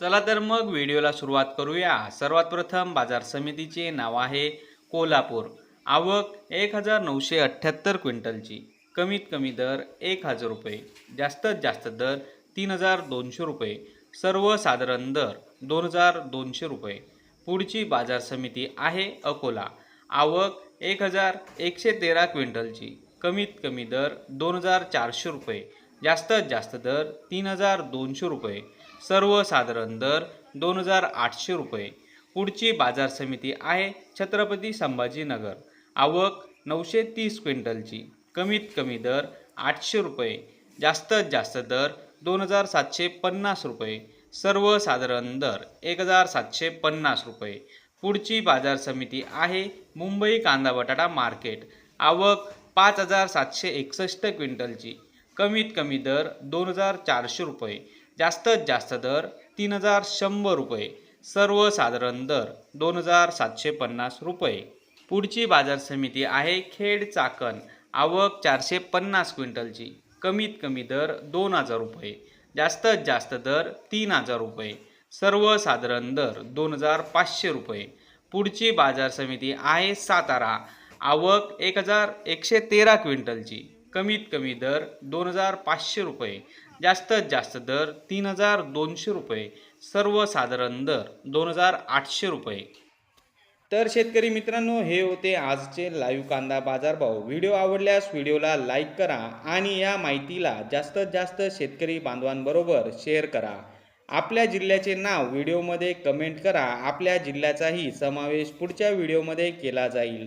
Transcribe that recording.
चला तर मग व्हिडिओला सुरुवात करूया. सर्वात प्रथम बाजार समितीचे नाव आहे कोल्हापूर. आवक एक हजार नऊशे अठ्ठ्याहत्तर क्विंटलची. कमीत कमी दर एक हजार रुपये. जास्तीत जास्त दर तीन हजार दोनशे रुपये. सर्वसाधारण दर दोन हजार दोनशे रुपये. पुढची बाजार समिती आहे अकोला. आवक एक हजार एकशे तेरा क्विंटलची. कमीत कमी दर दोन हजार चारशे रुपये. जास्तीत जास्त दर तीन हजार दोनशे रुपये सर्वसाधारण दर दोन हजार आठशे रुपये. पुढची बाजार समिती आहे छत्रपती संभाजीनगर. आवक नऊशे तीस क्विंटलची कमीत कमी दर आठशे रुपये. जास्तीत जास्त दर दोन हजार सातशे पन्नास रुपये सर्वसाधारण दर एक हजार सातशे पन्नास रुपये. पुढची बाजार समिती आहे मुंबई कांदा बटाटा मार्केट. आवक पाच हजार सातशे एकसष्ट क्विंटलची कमीत कमी दर दोन हजार चारशे रुपये जास्तीत जास्त दर तीन हजार शंभर रुपये सर्वसाधारण दर दोन हजार सातशे पन्नास रुपये. पुढची बाजार समिती आहे खेड चाकण आवक चारशे पन्नास क्विंटलची कमीत कमी दर दोन हजार रुपये जास्तीत जास्त दर तीन हजार रुपये सर्वसाधारण दर दोन हजार पाचशे रुपये. पुढची बाजार समिती आहे सातारा आवक एक हजार एकशे तेरा क्विंटलची कमीत कमी दर दोन हजार पाचशे रुपये जास्तीत जास्त दर तीन हजार दोनशे रुपये सर्वसाधारण दर दोन हजार आठशे रुपये. तर शेतकरी मित्रांनो हे होते आजचे लाईव्ह कांदा बाजारभाव. व्हिडिओ आवडल्यास व्हिडिओला लाईक करा आणि या माहितीला जास्तीत जास्त शेतकरी बांधवांबरोबर शेअर करा. आपल्या जिल्ह्याचे नाव व्हिडिओमध्ये कमेंट करा. आपल्या जिल्ह्याचाही समावेश पुढच्या व्हिडिओमध्ये केला जाईल.